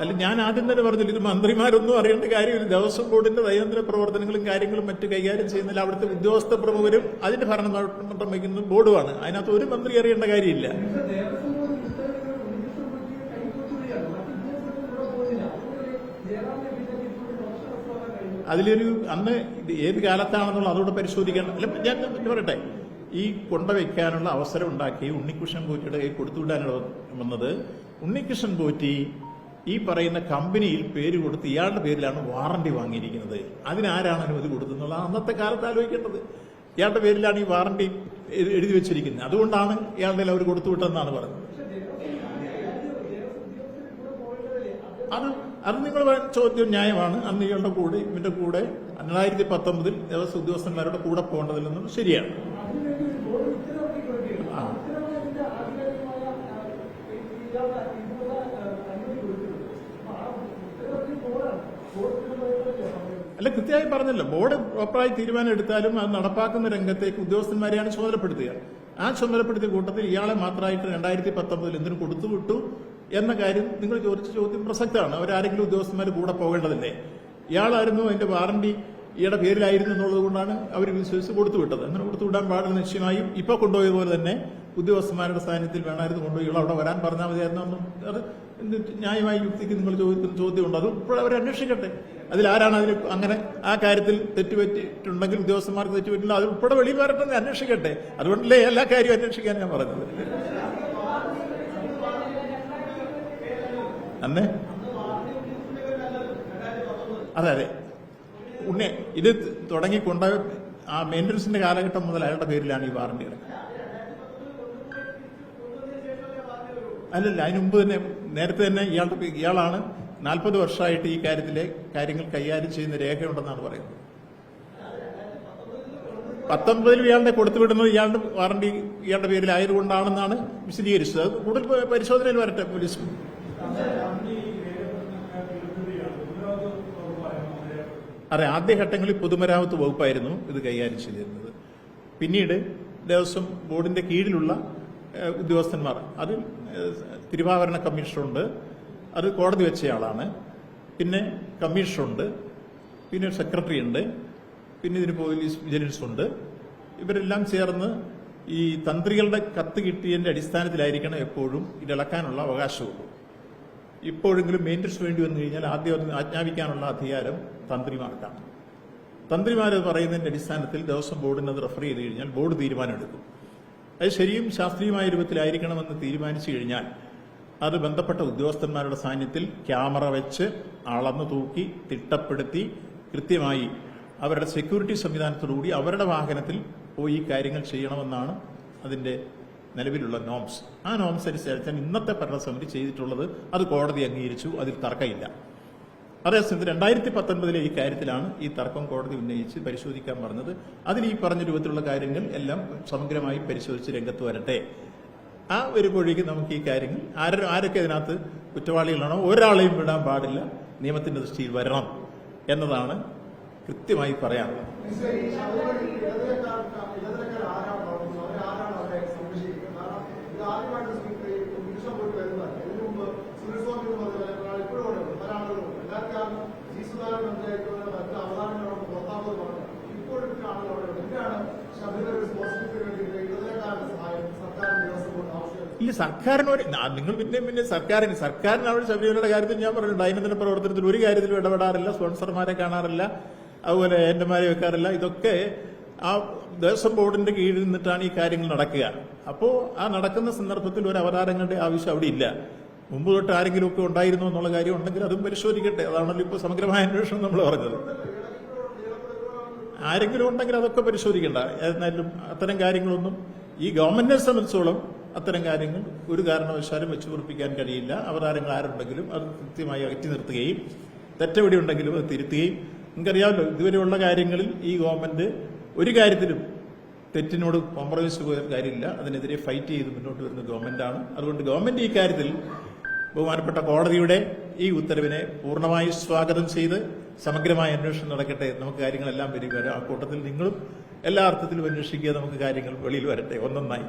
അല്ല ഞാൻ ആദ്യം തന്നെ പറഞ്ഞില്ല ഇത് മന്ത്രിമാരൊന്നും അറിയേണ്ട കാര്യമില്ല. ദേവസ്വം ബോർഡിന്റെ ദൈനംദിന പ്രവർത്തനങ്ങളും കാര്യങ്ങളും മറ്റു കൈകാര്യം ചെയ്യുന്നില്ല അവിടുത്തെ ഉദ്യോഗസ്ഥ പ്രമുഖരും അതിന്റെ ഭരണം നിർമ്മിക്കുന്ന ബോർഡുമാണ്. അതിനകത്ത് ഒരു മന്ത്രി അറിയേണ്ട കാര്യമില്ല. അതിലൊരു അന്ന് ഏത് കാലത്താണെന്നുള്ള അതോടെ പരിശോധിക്കണം. അല്ല ഞാൻ പറയട്ടെ. ഈ കൊണ്ടുവയ്ക്കാനുള്ള അവസരം ഉണ്ടാക്കി ഉണ്ണികൃഷ്ണൻ കൂറ്റിയുടെ കൈ കൊടുത്തുവിടാനാണ് വന്നത് ഉണ്ണികൃഷ്ണൻ പോറ്റി ഈ പറയുന്ന കമ്പനിയിൽ പേര് കൊടുത്ത് ഇയാളുടെ പേരിലാണ് വാറണ്ടി വാങ്ങിയിരിക്കുന്നത്. അതിനാരാണ് അനുമതി കൊടുത്തെന്നുള്ളത് അന്നത്തെ കാലത്ത് ആലോചിക്കേണ്ടത്. ഇയാളുടെ പേരിലാണ് ഈ വാറണ്ടി എഴുതി വെച്ചിരിക്കുന്നത്. അതുകൊണ്ടാണ് ഇയാളുടെ അവർ കൊടുത്തുവിട്ടതെന്നാണ് പറഞ്ഞത് അത് അത് നിങ്ങൾ ചോദ്യം ന്യായമാണ്. അന്ന് ഇയാളുടെ കൂടെ ഇവന്റെ കൂടെ രണ്ടായിരത്തി പത്തൊമ്പതിൽ ദേവസ്വം ഉദ്യോഗസ്ഥന്മാരുടെ കൂടെ പോകേണ്ടതില്ലെന്നും ശരിയാണ് ആ. അല്ല കൃത്യമായി പറഞ്ഞല്ലോ. ബോർഡ് പ്രോപ്പറായി തീരുമാനം എടുത്താലും അത് നടപ്പാക്കുന്ന രംഗത്തേക്ക് ഉദ്യോഗസ്ഥന്മാരെയാണ് ചുമതലപ്പെടുത്തുക ആ ചുമതലപ്പെടുത്തിയ കൂട്ടത്തിൽ ഇയാളെ മാത്രമായിട്ട് രണ്ടായിരത്തി പത്തൊമ്പതിൽ എന്തിനു കൊടുത്തുവിട്ടു എന്ന കാര്യം നിങ്ങൾ ചോദിച്ച ചോദ്യം പ്രസക്തമാണ്. അവരാരെങ്കിലും ഉദ്യോഗസ്ഥന്മാർ കൂടെ പോകേണ്ടതില്ലേ? ഇയാളായിരുന്നു അതിന്റെ വാറണ്ടി ഇയാളുടെ പേരിലായിരുന്നു എന്നുള്ളത് കൊണ്ടാണ് അവർ വിശ്വസിച്ച് കൊടുത്തുവിട്ടത്. അങ്ങനെ കൊടുത്തുവിടാൻ പാടില്ല നിശ്ചയമായും ഇപ്പൊ കൊണ്ടുപോയതുപോലെ തന്നെ ഉദ്യോഗസ്ഥന്മാരുടെ സാന്നിധ്യത്തിൽ വേണമായിരുന്നു കൊണ്ടുപോയി. അവിടെ വരാൻ പറഞ്ഞാൽ മതിയായിരുന്നു. എന്നും അത് ന്യായമായ യുക്തിക്ക് നിങ്ങൾ ചോദിക്കുന്ന ചോദ്യമുണ്ട്. അത് അന്വേഷിക്കട്ടെ. അതിലാരാണ് അതിൽ അങ്ങനെ ആ കാര്യത്തിൽ തെറ്റുപറ്റിയിട്ടുണ്ടെങ്കിൽ ഉദ്യോഗസ്ഥന്മാർക്ക് തെറ്റുപറ്റില്ല അത് ഉൾപ്പെടെ വെളിയിൽ വരട്ടെ അന്വേഷിക്കട്ടെ. അതുകൊണ്ടല്ലേ എല്ലാ കാര്യവും അന്വേഷിക്കാൻ ഞാൻ പറഞ്ഞത്. അന്നേ? അതെ അതെ. ഉണ്ണി ഇത് തുടങ്ങിക്കൊണ്ട് ആ മെയിന്റനൻസിന്റെ കാലഘട്ടം മുതൽ അയാളുടെ പേരിലാണ് ഈ വാറണ്ടി കിടക്കുന്നത് അല്ലല്ല അതിനു മുമ്പ് തന്നെ നേരത്തെ തന്നെ ഇയാളുടെ ഇയാളാണ് നാൽപ്പത് വർഷമായിട്ട് ഈ കാര്യത്തിലെ കാര്യങ്ങൾ കൈകാര്യം ചെയ്യുന്ന രേഖയുണ്ടെന്നാണ് പറയുന്നത്. പത്തൊമ്പതിൽ ഇയാളുടെ കൊടുത്തുവിടുന്നത് ഇയാളുടെ വാറണ്ടി ഇയാളുടെ പേരിലായതുകൊണ്ടാണെന്നാണ് വിശദീകരിച്ചത്. അത് കൂടുതൽ പരിശോധനയിൽ വരട്ടെ പോലീസ്. അതെ ആദ്യഘട്ടങ്ങളിൽ പൊതുമരാമത്ത് വകുപ്പായിരുന്നു ഇത് കൈകാര്യം ചെയ്തിരുന്നത്. പിന്നീട് ദേവസ്വം ബോർഡിന്റെ കീഴിലുള്ള ഉദ്യോഗസ്ഥന്മാർ. അത് തിരുവാഭരണ കമ്മീഷണറുണ്ട്. അത് കോടതി വെച്ചയാളാണ് പിന്നെ കമ്മീഷണറുണ്ട്. പിന്നെ സെക്രട്ടറി ഉണ്ട് പിന്നെ ഇതിന് പോലീസ് വിജിലൻസ് ഉണ്ട് ഇവരെല്ലാം ചേർന്ന് ഈ തന്ത്രികളുടെ കത്ത് കിട്ടിയതിന്റെ അടിസ്ഥാനത്തിലായിരിക്കണം എപ്പോഴും ഇതിളക്കാനുള്ള അവകാശമുള്ളൂ. ഇപ്പോഴെങ്കിലും മെയിന്റനൻസ് വേണ്ടി വന്നു കഴിഞ്ഞാൽ ആദ്യം ആജ്ഞാപിക്കാനുള്ള അധികാരം തന്ത്രിമാർക്കാണ്. തന്ത്രിമാർ പറയുന്നതിന്റെ അടിസ്ഥാനത്തിൽ ദേവസ്വം ബോർഡിന് അത് റെഫർ ചെയ്ത് കഴിഞ്ഞാൽ ബോർഡ് തീരുമാനമെടുക്കും. അത് ശരിയും ശാസ്ത്രീയമായ രൂപത്തിലായിരിക്കണമെന്ന് തീരുമാനിച്ചു കഴിഞ്ഞാൽ അത് ബന്ധപ്പെട്ട ഉദ്യോഗസ്ഥന്മാരുടെ സാന്നിധ്യത്തിൽ ക്യാമറ വെച്ച് അളന്നു തൂക്കി തിട്ടപ്പെടുത്തി കൃത്യമായി അവരുടെ സെക്യൂരിറ്റി സംവിധാനത്തോടുകൂടി അവരുടെ വാഹനത്തിൽ പോയി ഈ കാര്യങ്ങൾ ചെയ്യണമെന്നാണ് അതിന്റെ നിലവിലുള്ള നോംസ് ആ നോംസ് അനുസരിച്ചാണ് ഇന്നത്തെ ഭരണസമിതി ചെയ്തിട്ടുള്ളത് അത് കോടതി അംഗീകരിച്ചു അതിൽ തർക്കമില്ല. അതേസമയത്ത് രണ്ടായിരത്തി പത്തൊൻപതിലെ ഈ കാര്യത്തിലാണ് ഈ തർക്കം കോടതി ഉന്നയിച്ച് പരിശോധിക്കാൻ പറഞ്ഞത്. അതിൽ ഈ പറഞ്ഞ രൂപത്തിലുള്ള കാര്യങ്ങൾ എല്ലാം സമഗ്രമായി പരിശോധിച്ച് രംഗത്ത് വരട്ടെ. ആ വരുമ്പോഴേക്ക് നമുക്ക് ഈ കാര്യങ്ങൾ ആരോ ആരൊക്കെ ഇതിനകത്ത് കുറ്റവാളികളാണോ ഒരാളെയും വിടാൻ പാടില്ല നിയമത്തിന്റെ ദൃഷ്ടിയിൽ വരണം എന്നതാണ് കൃത്യമായി പറയാനുള്ളത്. ഈ സർക്കാരിന് ഒരു നിങ്ങൾ പിന്നെ പിന്നെ സർക്കാരിന് സർക്കാരിന് അവിടെ ശബരിമലയുടെ കാര്യത്തിൽ ഞാൻ പറഞ്ഞു ദൈനംദിന പ്രവർത്തനത്തിൽ ഒരു കാര്യത്തിലും ഇടപെടാറില്ല സ്പോൺസർമാരെ കാണാറില്ല അതുപോലെ ഏന്റന്മാരെ വെക്കാറില്ല. ഇതൊക്കെ ആ ദേവസ്വം ബോർഡിന്റെ കീഴിൽ നിന്നിട്ടാണ് ഈ കാര്യങ്ങൾ നടക്കുക. അപ്പോ ആ നടക്കുന്ന സന്ദർഭത്തിൽ ഒരു അവതാരങ്ങളുടെ ആവശ്യം അവിടെ ഇല്ല. മുമ്പ് തൊട്ട് ആരെങ്കിലും ഒക്കെ ഉണ്ടായിരുന്നു എന്നുള്ള കാര്യം ഉണ്ടെങ്കിൽ അതും പരിശോധിക്കട്ടെ. അതാണല്ലോ ഇപ്പോൾ സമഗ്രമായ അന്വേഷണം നമ്മൾ പറഞ്ഞത്. ആരെങ്കിലും ഉണ്ടെങ്കിൽ അതൊക്കെ പരിശോധിക്കണ്ട. എന്നാലും അത്തരം കാര്യങ്ങളൊന്നും ഈ ഗവൺമെന്റിനെ സംബന്ധിച്ചോളം അത്തരം കാര്യങ്ങൾ ഒരു കാരണവശാലും വെച്ചു പൊറിപ്പിക്കാൻ കഴിയില്ല. അവതാരങ്ങൾ ആരുണ്ടെങ്കിലും അത് കൃത്യമായി അകറ്റി നിർത്തുകയും തെറ്റെവിടെ ഉണ്ടെങ്കിലും അത് തിരുത്തുകയും നിങ്ങൾക്കറിയാമല്ലോ ഇതുവരെയുള്ള കാര്യങ്ങളിൽ ഈ ഗവൺമെന്റ് ഒരു കാര്യത്തിലും തെറ്റിനോട് കോംപ്രമൈസ് പോയ കാര്യമില്ല. അതിനെതിരെ ഫൈറ്റ് ചെയ്ത് മുന്നോട്ട് വരുന്ന ഗവൺമെന്റാണ് അതുകൊണ്ട് ഗവൺമെന്റ് ഈ കാര്യത്തിൽ ബഹുമാനപ്പെട്ട കോടതിയുടെ ഈ ഉത്തരവിനെ പൂർണമായി സ്വാഗതം ചെയ്ത് സമഗ്രമായ അന്വേഷണം നടക്കട്ടെ. നമുക്ക് കാര്യങ്ങളെല്ലാം വരിക ആ കൂട്ടത്തിൽ നിങ്ങളും എല്ലാ അർത്ഥത്തിലും അന്വേഷിക്കുക. നമുക്ക് കാര്യങ്ങൾ വെളിയിൽ വരട്ടെ. ഒന്നൊന്നായി.